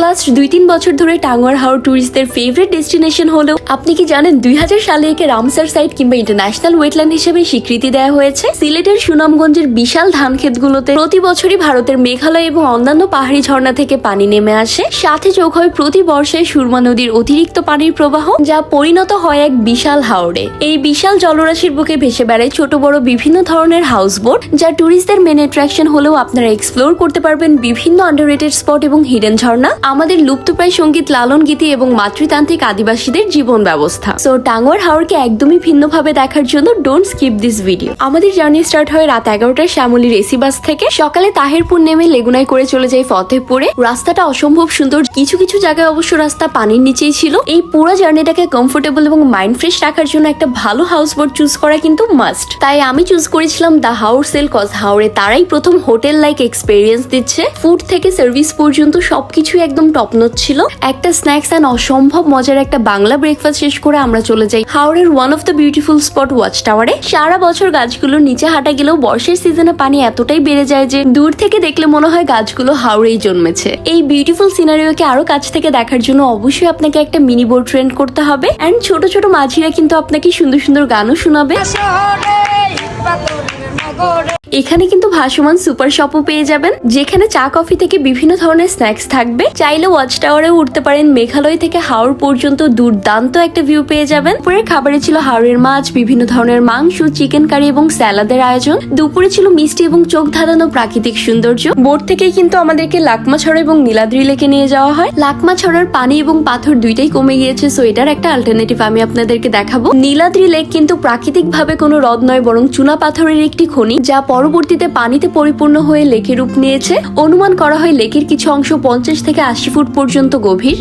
Plus দুই তিন বছর ধরে টাঙ্গুয়ার হাওর ট্যুরিস্টদের ফেভারিট ডেস্টিনেশন হলেও আপনি কি জানেন দুই সালে একে রামসার সাইট কিংবা ইন্টারন্যাশনাল ওয়েটল্যান্ড হিসেবে স্বীকৃতি দেওয়া হয়েছে? সিলেটের সুনামগঞ্জের বিশাল ধান ক্ষেতগুলোতে প্রতি বছরই ভারতের মেঘালয় এবং অন্যান্য পাহাড়ি ঝর্ণা থেকে পানি নেমে আসে। সাথে যোগ হয় প্রতি বর্ষায় সুরমা নদীর অতিরিক্ত পানির প্রবাহ, যা পরিণত হয় এক বিশাল হাওড়ে এই বিশাল জলরাশির বুকে ভেসে বেড়ায় ছোট বড় বিভিন্ন ধরনের হাউস বোট যা ট্যুরিস্টদের মেন অ্যাট্রাকশন হলেও আপনারা এক্সপ্লোর করতে পারবেন বিভিন্ন আন্ডাররেটেড স্পট এবং হিডেন ঝর্ণা। আমাদের লুপ্তপ্রায় সংগীত লালন গীতি এবং মাতৃতান্ত্রিক আদিবাসীদের জীবন ব্যবস্থা। সো টাঙ্গুয়ার হাওরকে একদমই ভিন্নভাবে দেখার জন্য ডোন্ট স্কিপ দিস ভিডিও আমাদের জার্নি স্টার্ট হয় রাত এগারোটায় শ্যামলী রেসি বাস থেকে। সকালে তাহেরপুর নেমে লেগুনায় করে চলে যাই ফতেহপুরে। রাস্তাটা অসম্ভব সুন্দর। কিছু কিছু জায়গায় অবশ্য রাস্তা পানির নিচেই ছিল। এই পুরো জার্নিটাকে কমফোর্টেবল এবং মাইন্ড ফ্রেশ রাখার জন্য একটা ভালো হাউস বোট চুজ করা কিন্তু মাস্ট তাই আমি চুজ করেছিলাম দ্য হাউস সেল কজ হাওড়ে তারাই প্রথম হোটেল লাইক এক্সপেরিয়েন্স দিচ্ছে। ফুড থেকে সার্ভিস পর্যন্ত সবকিছু একদম টপ নচ ছিল। একটা স্ন্যাক্স অ্যান্ড অসম্ভব মজার একটা বাংলা ব্রেকফাস্ট শেষ করে আমরা চলে যাই হাওড়ের one of the beautiful spot watch টাওয়ারে সারা বছর গাছগুলোর নিচে হাঁটা গেলেও বর্ষার সিজনে পানি এতটাই বেড়ে যায় যে দূর থেকে দেখলে মনে হয় গাছগুলো হাওড়েই জন্মেছে। এই বিউটিফুল সিনারিওকে আরও কাছ থেকে দেখার জন্য অবশ্যই আপনাকে একটা মিনি বোট রেন্ট করতে হবে। অ্যান্ড ছোট ছোট মাঝিরা কিন্তু আপনাকে সুন্দর সুন্দর গানও শোনাবে। এখানে কিন্তু ভাসমান সুপার শপও পেয়ে যাবেন, যেখানে চা কফি থেকে বিভিন্ন ধরনের স্ন্যাক্স থাকবে। চাইলে ওয়াচ টাওয়ারে উঠতে পারেন, মেঘালয় থেকে হাওড় পর্যন্ত দুর্দান্ত একটা ভিউ পেয়ে যাবেন। দুপুরের খাবারে ছিল হাওড়ের মাছ, বিভিন্ন ধরনের মাংস, চিকেন কারি এবং স্যালাদের আয়োজন। দুপুরে ছিল মিষ্টি এবং চোখ ধাঁধানো প্রাকৃতিক সৌন্দর্য। বোট থেকেই কিন্তু আমাদেরকে লাকমা ছড়া এবং নীলাদ্রি লেকে নিয়ে যাওয়া হয়। লাকমা ছড়ার পানি এবং পাথর দুইটাই কমে গিয়েছে সো এটার একটা অল্টারনেটিভ আমি আপনাদেরকে দেখাবো। নীলাদ্রি লেক কিন্তু প্রাকৃতিক ভাবে কোনো হ্রদ নয়, বরং চুনা পাথরের একটি খনি। যা পরবর্তীতে পানিতে পরিপূর্ণ হয়ে লেকে রূপ নিয়েছে। অনুমান করা হয় লেকের কিছু অংশ পঞ্চাশ থেকে আশি ফুট পর্যন্ত গভীর।